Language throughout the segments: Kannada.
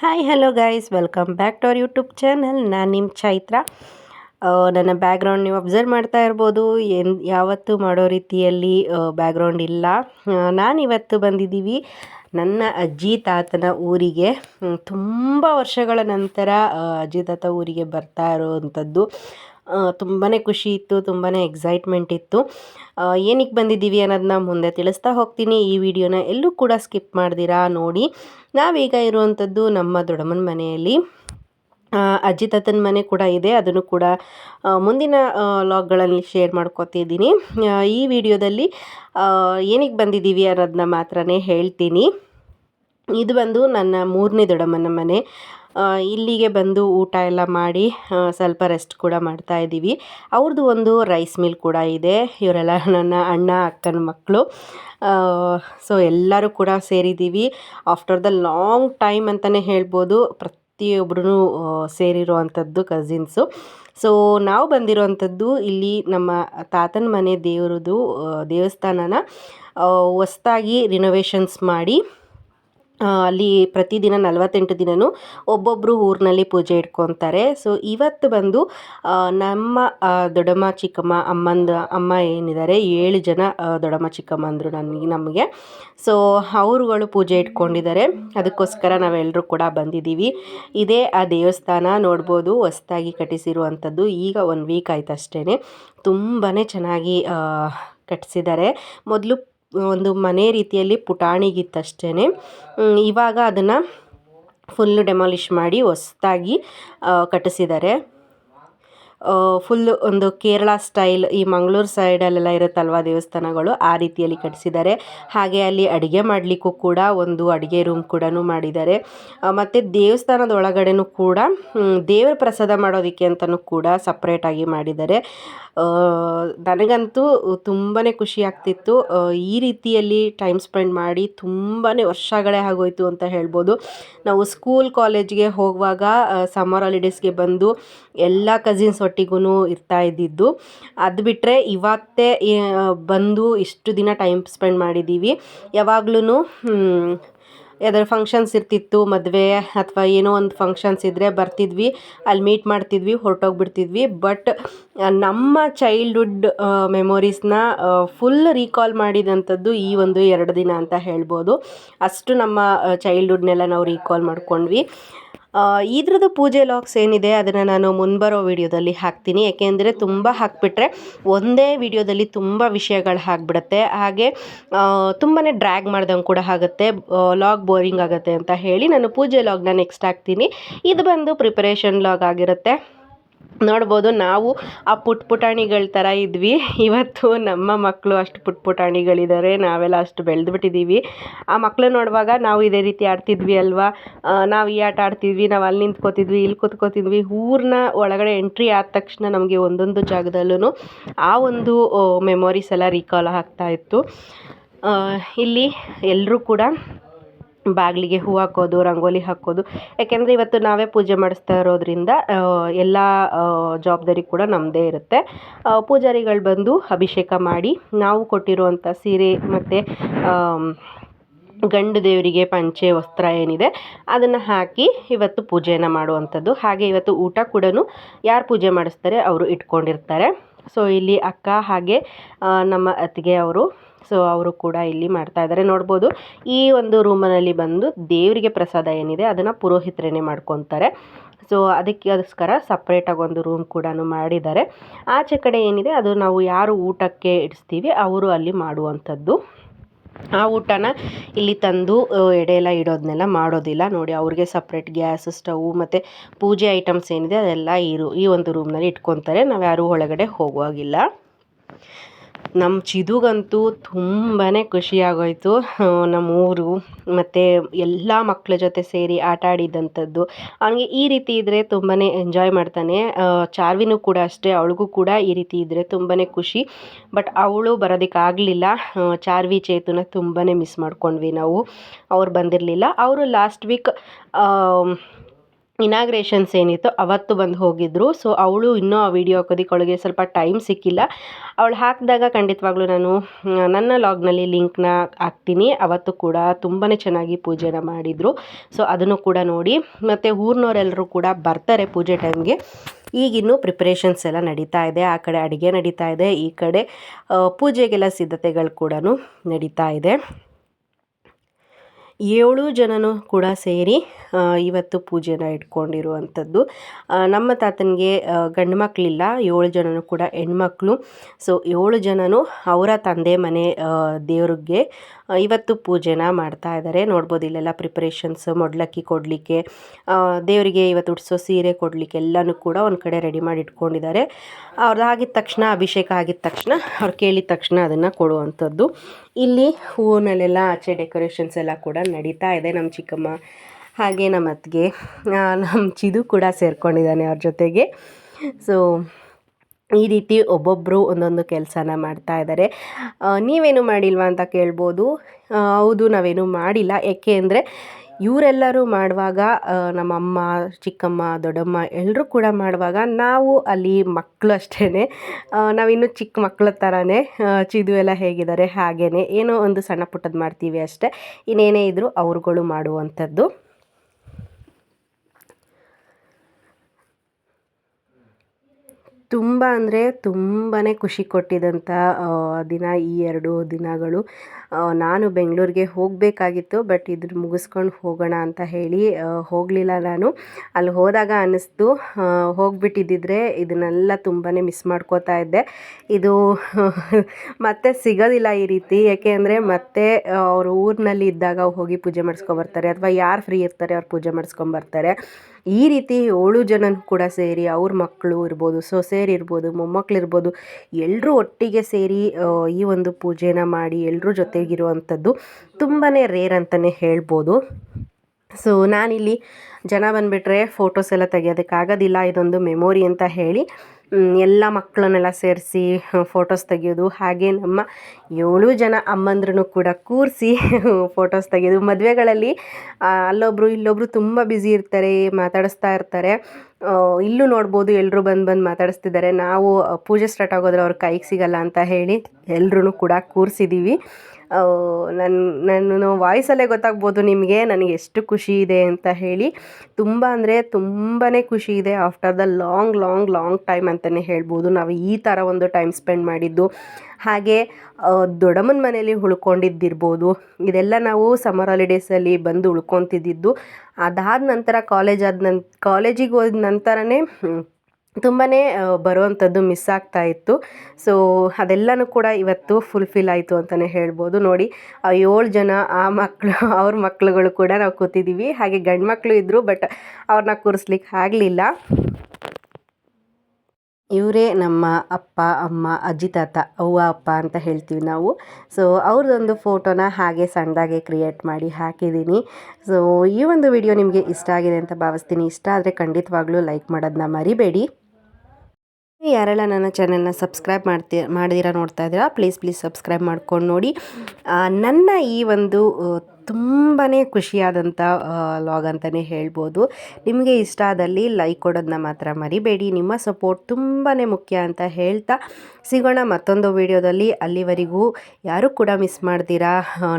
Hi hello guys welcome back to our YouTube channel ನಾನು ನಿಮ್ಮ ಚೈತ್ರ. ನನ್ನ ಬ್ಯಾಗ್ರೌಂಡ್ ನೀವು ಅಬ್ಸರ್ವ್ ಮಾಡ್ತಾ ಇರ್ಬೋದು. ಎನ್ ಯಾವತ್ತೂ ಮಾಡೋ ರೀತಿಯಲ್ಲಿ ಬ್ಯಾಗ್ರೌಂಡ್ ಇಲ್ಲ. ನಾನು ಇವತ್ತು ಬಂದಿದ್ದೀವಿ ನನ್ನ ಅಜ್ಜಿ ತಾತನ ಊರಿಗೆ. ತುಂಬ ವರ್ಷಗಳ ನಂತರ ಅಜ್ಜಿ ತಾತ ಊರಿಗೆ ಬರ್ತಾ ಇರೋವಂಥದ್ದು. ತುಂಬಾ ಖುಷಿ ಇತ್ತು ತುಂಬಾ ಎಕ್ಸೈಟ್ಮೆಂಟ್ ಇತ್ತು. ಏನಕ್ಕೆ ಬಂದಿದ್ದೀವಿ ಅನ್ನೋದನ್ನ ಮುಂದೆ ತಿಳಿಸ್ತಾ ಹೋಗ್ತೀನಿ. ಈ ವಿಡಿಯೋನ ಎಲ್ಲೂ ಕೂಡ ಸ್ಕಿಪ್ ಮಾಡ್ದಿರಾ ನೋಡಿ. ನಾವೀಗ ಇರುವಂಥದ್ದು ನಮ್ಮ ದೊಡ್ಡಮ್ಮನ ಮನೆಯಲ್ಲಿ. ಅಜ್ಜಿ ತಾತನ ಮನೆ ಕೂಡ ಇದೆ. ಅದನ್ನು ಕೂಡ ಮುಂದಿನ ಲಾಗ್ಗಳಲ್ಲಿ ಶೇರ್ ಮಾಡ್ಕೋತಿದ್ದೀನಿ. ಈ ವಿಡಿಯೋದಲ್ಲಿ ಏನಕ್ಕೆ ಬಂದಿದ್ದೀವಿ ಅನ್ನೋದನ್ನ ಮಾತ್ರನೇ ಹೇಳ್ತೀನಿ. ಇದು ಬಂದು ನನ್ನ ಮೂರನೇ ದೊಡ್ಡಮ್ಮನ ಮನೆ. ಇಲ್ಲಿಗೆ ಬಂದು ಊಟ ಎಲ್ಲ ಮಾಡಿ ಸ್ವಲ್ಪ ರೆಸ್ಟ್ ಕೂಡ ಮಾಡ್ತಾ ಇದ್ದೀವಿ. ಅವ್ರದ್ದು ಒಂದು ರೈಸ್ ಮಿಲ್ ಕೂಡ ಇದೆ. ಇವರೆಲ್ಲ ನನ್ನ ಅಣ್ಣ, ಅಕ್ಕನ ಮಕ್ಕಳು ಸೊ ಎಲ್ಲರೂ ಕೂಡ ಸೇರಿದ್ದೀವಿ. ಆಫ್ಟರ್ ದ ಲಾಂಗ್ ಟೈಮ್ ಅಂತಲೇ ಹೇಳ್ಬೋದು ಪ್ರತಿಯೊಬ್ಬರೂ ಸೇರಿರೋ ಅಂಥದ್ದು ಕಸಿನ್ಸು ಸೊ ನಾವು ಬಂದಿರೋವಂಥದ್ದು ಇಲ್ಲಿ ನಮ್ಮ ತಾತನ ಮನೆ ದೇವರದು ದೇವಸ್ಥಾನನ ಹೊಸ್ದಾಗಿ ರಿನೋವೇಷನ್ಸ್ ಮಾಡಿ. ಅಲ್ಲಿ ಪ್ರತಿದಿನ ನಲವತ್ತೆಂಟು ದಿನವೂ ಒಬ್ಬೊಬ್ಬರು ಊರಿನಲ್ಲಿ ಪೂಜೆ ಇಟ್ಕೊತಾರೆ. ಸೊ ಇವತ್ತು ಬಂದು ನಮ್ಮ ದೊಡ್ಡಮ್ಮ, ಚಿಕ್ಕಮ್ಮ, ಅಮ್ಮಂದು, ಅಮ್ಮ ಏನಿದ್ದಾರೆ, ಏಳು ಜನ ದೊಡ್ಡಮ್ಮ, ಚಿಕ್ಕಮ್ಮ ಅಂದರು ನನಗೆ ನಮಗೆ. ಸೊ ಅವರುಗಳು ಪೂಜೆ ಇಟ್ಕೊಂಡಿದ್ದಾರೆ. ಅದಕ್ಕೋಸ್ಕರ ನಾವೆಲ್ಲರೂ ಕೂಡ ಬಂದಿದ್ದೀವಿ. ಇದೇ ಆ ದೇವಸ್ಥಾನ ನೋಡ್ಬೋದು, ಹೊಸ್ದಾಗಿ ಕಟ್ಟಿಸಿರುವಂಥದ್ದು. ಈಗ ಒಂದು ವೀಕ್ ಆಯ್ತು ಅಷ್ಟೇ ತುಂಬಾ ಚೆನ್ನಾಗಿ ಕಟ್ಟಿಸಿದ್ದಾರೆ. ಮೊದಲು ಒಂದು ಮನೆ ರೀತಿಯಲ್ಲಿ ಪುಟಾಣಿಗಿತ್ತಷ್ಟೇ ಇವಾಗ ಅದನ್ನು ಫುಲ್ಲು ಡೆಮಾಲಿಷ್ ಮಾಡಿ ಹೊಸ್ದಾಗಿ ಕಟ್ಟಿಸಿದ್ದಾರೆ. ಫುಲ್ಲು ಒಂದು ಕೇರಳ ಸ್ಟೈಲ್ ಈ ಮಂಗಳೂರು ಸೈಡಲ್ಲೆಲ್ಲ ಇರುತ್ತಲ್ವ ದೇವಸ್ಥಾನಗಳು, ಆ ರೀತಿಯಲ್ಲಿ ಕಟ್ಟಿಸಿದ್ದಾರೆ ಹಾಗೆ ಅಲ್ಲಿ ಅಡುಗೆ ಮಾಡಲಿಕ್ಕೂ ಕೂಡ ಒಂದು ಅಡುಗೆ ರೂಮ್ ಕೂಡ ಮಾಡಿದ್ದಾರೆ. ಮತ್ತು ದೇವಸ್ಥಾನದ ಒಳಗಡೆನೂ ಕೂಡ ದೇವರ ಪ್ರಸಾದ ಮಾಡೋದಕ್ಕೆ ಅಂತಲೂ ಕೂಡ ಸಪ್ರೇಟಾಗಿ ಮಾಡಿದ್ದಾರೆ. ನನಗಂತೂ ತುಂಬಾ ಖುಷಿ ಆಗ್ತಿತ್ತು. ಈ ರೀತಿಯಲ್ಲಿ ಟೈಮ್ ಸ್ಪೆಂಡ್ ಮಾಡಿ ತುಂಬಾ ವರ್ಷಗಳೇ ಆಗೋಯ್ತು ಅಂತ ಹೇಳ್ಬೋದು. ನಾವು ಸ್ಕೂಲ್ ಕಾಲೇಜ್ಗೆ ಹೋಗುವಾಗ ಸಮ್ಮರ್ ಹಾಲಿಡೇಸ್ಗೆ ಬಂದು ಎಲ್ಲ ಕಸಿನ್ಸ್ ಒಟ್ಟಿಗೂ ಇರ್ತಾ ಇದ್ದಿದ್ದು. ಅದು ಬಿಟ್ಟರೆ ಇವತ್ತೇ ಬಂದು ಇಷ್ಟು ದಿನ ಟೈಮ್ ಸ್ಪೆಂಡ್ ಮಾಡಿದ್ದೀವಿ ಯಾವಾಗ್ಲೂ ಯಾವ್ದಾದ್ರು ಫಂಕ್ಷನ್ಸ್ ಇರ್ತಿತ್ತು, ಮದುವೆ ಅಥವಾ ಏನೋ ಒಂದು ಫಂಕ್ಷನ್ಸ್ ಇದ್ದರೆ ಬರ್ತಿದ್ವಿ. ಅಲ್ಲಿ ಮೀಟ್ ಮಾಡ್ತಿದ್ವಿ, ಹೊರಟೋಗ್ಬಿಡ್ತಿದ್ವಿ. ಬಟ್ ನಮ್ಮ ಚೈಲ್ಡ್ಹುಡ್ ಮೆಮೊರೀಸ್ನ ಫುಲ್ ರೀಕಾಲ್ ಮಾಡಿದಂಥದ್ದು ಈ ಒಂದು ಎರಡು ದಿನ ಅಂತ ಹೇಳ್ಬೋದು. ಅಷ್ಟು ನಮ್ಮ ಚೈಲ್ಡ್ಹುಡ್ನೆಲ್ಲ ನಾವು ರೀಕಾಲ್ ಮಾಡ್ಕೊಂಡ್ವಿ. ಇದ್ರದ್ದು ಪೂಜೆ ಲಾಗ್ಸ್ ಏನಿದೆ, ಅದನ್ನು ನಾನು ಮುಂಬರೋ ವಿಡಿಯೋದಲ್ಲಿ ಹಾಕ್ತೀನಿ. ಏಕೆಂದರೆ ತುಂಬ ಹಾಕ್ಬಿಟ್ರೆ ಒಂದೇ ವಿಡಿಯೋದಲ್ಲಿ ತುಂಬ ವಿಷಯಗಳು ಹಾಕ್ಬಿಡುತ್ತೆ ಹಾಗೆ ತುಂಬಾ ಡ್ರ್ಯಾಗ್ ಮಾಡ್ದಂಗೆ ಕೂಡ ಆಗುತ್ತೆ. ಲಾಗ್ ಬೋರಿಂಗ್ ಆಗುತ್ತೆ ಅಂತ ಹೇಳಿ ನಾನು ಪೂಜೆ ಲಾಗ್ನ ನೆಕ್ಸ್ಟ್ ಹಾಕ್ತೀನಿ. ಇದು ಬಂದು ಪ್ರಿಪರೇಷನ್ ಲಾಗ್ ಆಗಿರುತ್ತೆ. ನೋಡ್ಬೋದು, ನಾವು ಆ ಪುಟ್ ಪುಟಾಣಿಗಳ ಥರ ಇದ್ವಿ. ಇವತ್ತು ನಮ್ಮ ಮಕ್ಕಳು ಅಷ್ಟು ಪುಟ್ ಪುಟಾಣಿಗಳಿದ್ದಾರೆ ನಾವೆಲ್ಲ ಅಷ್ಟು ಬೆಳೆದು ಬಿಟ್ಟಿದ್ದೀವಿ ಆ ಮಕ್ಕಳು ನೋಡುವಾಗ ನಾವು ಇದೇ ರೀತಿ ಆಡ್ತಿದ್ವಿ ಅಲ್ವಾ? ನಾವು ಈ ಆಟ ಆಡ್ತಿದ್ವಿ, ನಾವು ಅಲ್ಲಿ ನಿಂತ್ಕೋತಿದ್ವಿ, ಇಲ್ಲಿ ಕೂತ್ಕೋತಿದ್ವಿ. ಊರನ್ನ ಒಳಗಡೆ ಎಂಟ್ರಿ ಆದ ತಕ್ಷಣ ನಮಗೆ ಒಂದೊಂದು ಜಾಗದಲ್ಲೂ ಆ ಒಂದು ಮೆಮೊರೀಸ್ ಎಲ್ಲ ರೀಕಾಲ್ ಆಗ್ತಾ ಇತ್ತು. ಇಲ್ಲಿ ಎಲ್ಲರೂ ಕೂಡ ಬಾಗಿಲಿಗೆ ಹೂ ಹಾಕೋದು, ರಂಗೋಲಿ ಹಾಕೋದು. ಯಾಕೆಂದರೆ ಇವತ್ತು ನಾವೇ ಪೂಜೆ ಮಾಡಿಸ್ತಾ ಇರೋದ್ರಿಂದ ಎಲ್ಲ ಜವಾಬ್ದಾರಿ ಕೂಡ ನಮ್ಮದೇ ಇರುತ್ತೆ. ಪೂಜಾರಿಗಳು ಬಂದು ಅಭಿಷೇಕ ಮಾಡಿ, ನಾವು ಕೊಟ್ಟಿರುವಂಥ ಸೀರೆ ಮತ್ತು ಗಂಡು ದೇವರಿಗೆ ಪಂಚೆ, ವಸ್ತ್ರ ಏನಿದೆ, ಅದನ್ನು ಹಾಕಿ ಇವತ್ತು ಪೂಜೆಯನ್ನು ಮಾಡುವಂಥದ್ದು. ಹಾಗೆ ಇವತ್ತು ಊಟ ಕೂಡ ಯಾರು ಪೂಜೆ ಮಾಡಿಸ್ತಾರೆ, ಅವರು ಇಟ್ಕೊಂಡಿರ್ತಾರೆ. ಸೊ, ಇಲ್ಲಿ ಅಕ್ಕ ಹಾಗೆ ನಮ್ಮ ಅತ್ತಿಗೆ ಅವರು ಸೊ ಅವರು ಕೂಡ ಇಲ್ಲಿ ಮಾಡ್ತಾ ಇದ್ದಾರೆ ನೋಡ್ಬೋದು, ಈ ಒಂದು ರೂಮಿನಲ್ಲಿ ಬಂದು ದೇವರಿಗೆ ಪ್ರಸಾದ ಏನಿದೆ ಅದನ್ನು ಪುರೋಹಿತರೇನೆ ಮಾಡ್ಕೊತಾರೆ. ಸೊ ಅದಕ್ಕೆ ಅದಕ್ಕೋಸ್ಕರ ಸಪ್ರೇಟಾಗಿ ಒಂದು ರೂಮ್ ಕೂಡ ಮಾಡಿದ್ದಾರೆ. ಆಚೆ ಕಡೆ ಏನಿದೆ, ಅದು ನಾವು ಯಾರು ಊಟಕ್ಕೆ ಇಡಿಸ್ತೀವಿ, ಅವರು ಅಲ್ಲಿ ಮಾಡುವಂಥದ್ದು. ಆ ಊಟನ ಇಲ್ಲಿ ತಂದು ಎಡೆ ಎಲ್ಲ ಇಡೋದನ್ನೆಲ್ಲ ಮಾಡೋದಿಲ್ಲ. ನೋಡಿ, ಅವ್ರಿಗೆ ಸಪ್ರೇಟ್ ಗ್ಯಾಸ್, ಸ್ಟವ್ ಮತ್ತು ಪೂಜೆ ಐಟಮ್ಸ್ ಏನಿದೆ ಅದೆಲ್ಲ ಈ ಈ ಒಂದು ರೂಮ್ನಲ್ಲಿ ಇಟ್ಕೊತಾರೆ. ನಾವು ಯಾರೂ ಒಳಗಡೆ ಹೋಗುವಾಗಿಲ್ಲ. ನಮ್ಮ ಚಿದುಗಂತೂ ತುಂಬಾ ಖುಷಿ ಆಗೋಯ್ತು ನಮ್ಮ ಊರು ಮತ್ತು ಎಲ್ಲ ಮಕ್ಕಳ ಜೊತೆ ಸೇರಿ ಆಟ ಆಡಿದಂಥದ್ದು. ಅವನಿಗೆ ಈ ರೀತಿ ಇದ್ದರೆ ತುಂಬಾ ಎಂಜಾಯ್ ಮಾಡ್ತಾನೆ. ಚಾರ್ವಿನೂ ಕೂಡ ಅಷ್ಟೇ, ಅವಳಿಗೂ ಕೂಡ ಈ ರೀತಿ ಇದ್ದರೆ ತುಂಬಾ ಖುಷಿ. ಬಟ್ ಅವಳು ಬರೋದಕ್ಕಾಗಲಿಲ್ಲ ಚಾರ್ವಿ ಚೇತುನ ತುಂಬಾ ಮಿಸ್ ಮಾಡ್ಕೊಂಡ್ವಿ ನಾವು. ಅವ್ರು ಬಂದಿರಲಿಲ್ಲ. ಅವರು ಲಾಸ್ಟ್ ವೀಕ್ ಇನಾಗ್ರೇಷನ್ಸ್ ಏನಿತ್ತು ಅವತ್ತು ಬಂದು ಹೋಗಿದ್ದರು ಸೊ ಅವಳು ಇನ್ನೂ ಆ ವಿಡಿಯೋ ಹಾಕೋದಕ್ಕೆ ಸ್ವಲ್ಪ ಟೈಮ್ ಸಿಕ್ಕಿಲ್ಲ. ಅವಳು ಹಾಕಿದಾಗ ಖಂಡಿತವಾಗ್ಲೂ ನಾನು ನನ್ನ ಲಾಗ್ನಲ್ಲಿ ಲಿಂಕ್ನ ಹಾಕ್ತೀನಿ. ಅವತ್ತು ಕೂಡ ತುಂಬಾ ಚೆನ್ನಾಗಿ ಪೂಜೆನ ಮಾಡಿದರು. ಸೊ ಅದನ್ನು ಕೂಡ ನೋಡಿ. ಮತ್ತು ಊರಿನವರೆಲ್ಲರೂ ಕೂಡ ಬರ್ತಾರೆ ಪೂಜೆ ಟೈಮ್ಗೆ ಈಗಿನ್ನೂ ಪ್ರಿಪ್ರೇಷನ್ಸ್ ಎಲ್ಲ ನಡೀತಾ ಇದೆ. ಆ ಕಡೆ ಅಡುಗೆ ನಡೀತಾ ಇದೆ. ಈ ಕಡೆ ಪೂಜೆಗೆಲ್ಲ ಸಿದ್ಧತೆಗಳು ಕೂಡ ನಡೀತಾ ಇದೆ. ಏಳು ಜನನೂ ಕೂಡ ಸೇರಿ ಇವತ್ತು ಪೂಜೆನ ಇಟ್ಕೊಂಡಿರುವಂಥದ್ದು. ನಮ್ಮ ತಾತನಿಗೆ ಗಂಡು ಮಕ್ಕಳಿಲ್ಲ ಏಳು ಜನನೂ ಕೂಡ ಹೆಣ್ಮಕ್ಳು. ಸೊ, ಏಳು ಜನನೂ ಅವರ ತಂದೆ ಮನೆ ದೇವ್ರಿಗೆ ಇವತ್ತು ಪೂಜೆನ ಮಾಡ್ತಾ ಇದ್ದಾರೆ. ನೋಡ್ಬೋದು ಇಲ್ಲೆಲ್ಲ ಪ್ರಿಪ್ರೇಷನ್ಸ್ ಮೊಡ್ಲಕ್ಕಿ ಕೊಡಲಿಕ್ಕೆ ದೇವರಿಗೆ ಇವತ್ತು ಉಡಿಸೋ ಸೀರೆ ಕೊಡಲಿಕ್ಕೆ ಎಲ್ಲನೂ ಕೂಡ ಒಂದು ಕಡೆ ರೆಡಿ ಮಾಡಿ ಇಟ್ಕೊಂಡಿದ್ದಾರೆ. ಅವ್ರದ್ದು ಆಗಿದ ತಕ್ಷಣ, ಅಭಿಷೇಕ ಆಗಿದ ತಕ್ಷಣ, ಅವ್ರು ಕೇಳಿದ ತಕ್ಷಣ ಅದನ್ನು ಕೊಡುವಂಥದ್ದು. ಇಲ್ಲಿ ಹೂವಿನಲ್ಲೆಲ್ಲ ಆಚೆ ಡೆಕೋರೇಷನ್ಸ್ ಎಲ್ಲ ಕೂಡ ನಡೀತಾ ಇದೆ ನಮ್ಮ ಚಿಕ್ಕಮ್ಮ. ಹಾಗೆ ನಮ್ಮ ಅತ್ತಿಗೆ ನಮ್ಮ ಚಿದು ಕೂಡ ಸೇರ್ಕೊಂಡಿದ್ದಾನೆ ಅವ್ರ ಜೊತೆಗೆ. ಸೊ ಈ ರೀತಿ ಒಬ್ಬೊಬ್ಬರು ಒಂದೊಂದು ಕೆಲಸನ ಮಾಡ್ತಾ ಇದ್ದಾರೆ ನೀವೇನು ಮಾಡಿಲ್ವಾ ಅಂತ ಕೇಳ್ಬೋದು. ಹೌದು, ನಾವೇನು ಮಾಡಿಲ್ಲ. ಯಾಕೆ ಅಂದರೆ ಇವರೆಲ್ಲರೂ ಮಾಡುವಾಗ ನಮ್ಮಮ್ಮ, ಚಿಕ್ಕಮ್ಮ, ದೊಡ್ಡಮ್ಮ ಎಲ್ಲರೂ ಕೂಡ ಮಾಡುವಾಗ ನಾವು ಅಲ್ಲಿ ಮಕ್ಕಳು ಅಷ್ಟೇ ನಾವಿನ್ನೂ ಚಿಕ್ಕ ಮಕ್ಕಳ ಥರನೇ ಚಿದು ಎಲ್ಲ ಹೇಗಿದ್ದಾರೆ ಹಾಗೇ ಏನೋ ಒಂದು ಸಣ್ಣ ಪುಟ್ಟದ್ದು ಮಾಡ್ತೀವಿ ಅಷ್ಟೇ. ಇನ್ನೇನೇ ಇದ್ದರೂ ಅವ್ರುಗಳು ಮಾಡುವಂಥದ್ದು. ತುಂಬ ಅಂದರೆ ತುಂಬಾ ಖುಷಿ ಕೊಟ್ಟಿದ್ದಂಥ ಆ, ದಿನ ಈ ಎರಡು ದಿನಗಳು. ನಾನು ಬೆಂಗಳೂರಿಗೆ ಹೋಗಬೇಕಾಗಿತ್ತು ಬಟ್ ಇದ್ರ ಮುಗಿಸ್ಕೊಂಡು ಹೋಗೋಣ ಅಂತ ಹೇಳಿ ಹೋಗಲಿಲ್ಲ ನಾನು. ಅಲ್ಲಿ ಹೋದಾಗ ಅನ್ನಿಸ್ತು ಹೋಗಿಬಿಟ್ಟಿದ್ದಿದ್ರೆ ಇದನ್ನೆಲ್ಲ ತುಂಬಾ ಮಿಸ್ ಮಾಡ್ಕೋತಾ ಇದ್ದೆ. ಇದು ಮತ್ತೆ ಸಿಗೋದಿಲ್ಲ ಈ ರೀತಿ ಯಾಕೆ ಅಂದರೆ ಮತ್ತೆ ಅವರು ಊರಿನಲ್ಲಿ ಇದ್ದಾಗ ಹೋಗಿ ಪೂಜೆ ಮಾಡಿಸ್ಕೊಬರ್ತಾರೆ ಅಥವಾ ಯಾರು ಫ್ರೀ ಇರ್ತಾರೆ ಅವ್ರು ಪೂಜೆ ಮಾಡಿಸ್ಕೊಂಬರ್ತಾರೆ. ಈ ರೀತಿ ಏಳು ಜನನೂ ಕೂಡ ಸೇರಿ ಅವ್ರ ಮಕ್ಕಳು ಇರ್ಬೋದು ಸೊಸೆಯರು ಇರ್ಬೋದು, ಮೊಮ್ಮಕ್ಳು ಇರ್ಬೋದು ಎಲ್ಲರೂ ಒಟ್ಟಿಗೆ ಸೇರಿ ಈ ಒಂದು ಪೂಜೆನ ಮಾಡಿ ಎಲ್ಲರೂ ಜೊತೆಗಿರುವಂಥದ್ದು ತುಂಬಾ ರೇರ್ ಅಂತಲೇ ಹೇಳ್ಬೋದು. ಸೊ ನಾನಿಲ್ಲಿ ಜನ ಬಂದುಬಿಟ್ರೆ ಫೋಟೋಸ್ ಎಲ್ಲ ತೆಗೆಯೋದಕ್ಕಾಗೋದಿಲ್ಲ, ಇದೊಂದು ಮೆಮೊರಿ ಅಂತ ಹೇಳಿ ಎಲ್ಲ ಮಕ್ಕಳನ್ನೆಲ್ಲ ಸೇರಿಸಿ ಫೋಟೋಸ್ ತೆಗೆಯೋದು. ಹಾಗೆ ನಮ್ಮ ಏಳು ಜನ ಅಮ್ಮಂದ್ರೂ ಕೂಡ ಕೂರಿಸಿ ಫೋಟೋಸ್ ತೆಗೆಯೋದು. ಮದುವೆಗಳಲ್ಲಿ ಅಲ್ಲೊಬ್ಬರು ಅಲ್ಲೊಬ್ರು, ಇಲ್ಲೊಬ್ರು ತುಂಬ ಬ್ಯುಸಿ ಇರ್ತಾರೆ, ಮಾತಾಡಿಸ್ತಾ ಇರ್ತಾರೆ. ಇಲ್ಲೂ ನೋಡ್ಬೋದು ಎಲ್ಲರೂ ಬಂದು ಬಂದು ಮಾತಾಡಿಸ್ತಿದ್ದಾರೆ. ನಾವು ಪೂಜೆ ಸ್ಟಾರ್ಟ್ ಆಗೋದ್ರೆ ಅವ್ರ ಕೈಗೆ ಸಿಗಲ್ಲ ಅಂತ ಹೇಳಿ ಎಲ್ಲರೂ ಕೂಡ ಕೂರಿಸಿದ್ದೀವಿ ನನ್ನ ನನ್ನ ವಾಯ್ಸಲ್ಲೇ ಗೊತ್ತಾಗ್ಬೋದು ನಿಮಗೆ, ನನಗೆ ಎಷ್ಟು ಖುಷಿ ಇದೆ ಅಂತ ಹೇಳಿ. ತುಂಬ ಅಂದರೆ ತುಂಬಾ ಖುಷಿ ಇದೆ after the long long long time ಅಂತಲೇ ಹೇಳ್ಬೋದು. ನಾವು ಈ ಥರ ಒಂದು ಟೈಮ್ ಸ್ಪೆಂಡ್ ಮಾಡಿದ್ದು. ಹಾಗೆ ದೊಡ್ಡಮ್ಮನ ಮನೇಲಿ ಉಳ್ಕೊಂಡಿದ್ದಿರ್ಬೋದು. ಇದೆಲ್ಲ ನಾವು ಸಮ್ಮರ್ ಹಾಲಿಡೇಸಲ್ಲಿ ಬಂದು ಉಳ್ಕೊತಿದ್ದಿದ್ದು. ಅದಾದ ನಂತರ ಕಾಲೇಜ್ ಆದ ನನ್ ಕಾಲೇಜಿಗೆ ಹೋದ ನಂತರನೇ ತುಂಬಾ ಬರುವಂಥದ್ದು ಮಿಸ್ ಆಗ್ತಾ ಇತ್ತು. ಸೊ ಅದೆಲ್ಲನೂ ಕೂಡ ಇವತ್ತು ಫುಲ್ಫಿಲ್ ಆಯಿತು ಅಂತಲೇ ಹೇಳ್ಬೋದು. ನೋಡಿ ಏಳು ಜನ ಆ ಮಕ್ಕಳು ಅವ್ರ ಮಕ್ಳುಗಳು ಕೂಡ ನಾವು ಕೂತಿದ್ದೀವಿ ಹಾಗೆ ಗಂಡು ಮಕ್ಕಳು ಇದ್ದರು ಬಟ್ ಅವ್ರನ್ನ ಕೂರಿಸ್ಲಿಕ್ಕೆ ಆಗಲಿಲ್ಲ. ಇವರೇ ನಮ್ಮ ಅಪ್ಪ, ಅಮ್ಮ, ಅಜ್ಜಿ, ತಾತ, ಅವ್ವ, ಅಪ್ಪ ಅಂತ ಹೇಳ್ತೀವಿ ನಾವು. ಸೊ ಅವ್ರದ್ದೊಂದು ಫೋಟೋನ ಹಾಗೆ ಸಣ್ಣದಾಗೆ ಕ್ರಿಯೇಟ್ ಮಾಡಿ ಹಾಕಿದ್ದೀನಿ. ಸೊ ಈ ಒಂದು ವಿಡಿಯೋ ನಿಮಗೆ ಇಷ್ಟ ಆಗಿದೆ ಅಂತ ಭಾವಿಸ್ತೀನಿ. ಇಷ್ಟ ಆದರೆ ಖಂಡಿತವಾಗ್ಲೂ ಲೈಕ್ ಮಾಡೋದನ್ನ ಮರಿಬೇಡಿ. ಯಾರೆಲ್ಲ ನನ್ನ ಚಾನೆಲ್ನ ಸಬ್ಸ್ಕ್ರೈಬ್ ಮಾಡ್ತಿ, ಮಾಡಿದಿರ ನೋಡ್ತಾ ಇದ್ದೀರಾ ಪ್ಲೀಸ್ ಪ್ಲೀಸ್ ಸಬ್ಸ್ಕ್ರೈಬ್ ಮಾಡ್ಕೊಂಡು ನೋಡಿ. ನನ್ನ ಈ ಒಂದು ತುಂಬಾ ಖುಷಿಯಾದಂಥ ಲಾಗ್ ಅಂತಲೇ ಹೇಳ್ಬೋದು. ನಿಮಗೆ ಇಷ್ಟ ಆದಲ್ಲಿ ಲೈಕ್ ಕೊಡೋದನ್ನ ಮಾತ್ರ ಮರಿಬೇಡಿ. ನಿಮ್ಮ ಸಪೋರ್ಟ್ ತುಂಬಾ ಮುಖ್ಯ ಅಂತ ಹೇಳ್ತಾ ಸಿಗೋಣ ಮತ್ತೊಂದು ವಿಡಿಯೋದಲ್ಲಿ ಅಲ್ಲಿವರೆಗೂ ಯಾರೂ ಕೂಡ ಮಿಸ್ ಮಾಡ್ತೀರಾ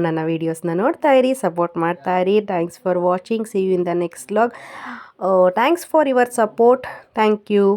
ನನ್ನ ವೀಡಿಯೋಸ್ನ ನೋಡ್ತಾ ಇರಿ ಸಪೋರ್ಟ್ ಮಾಡ್ತಾ ಇರಿ. Thanks for watching see you in the next vlog thanks for your support thank you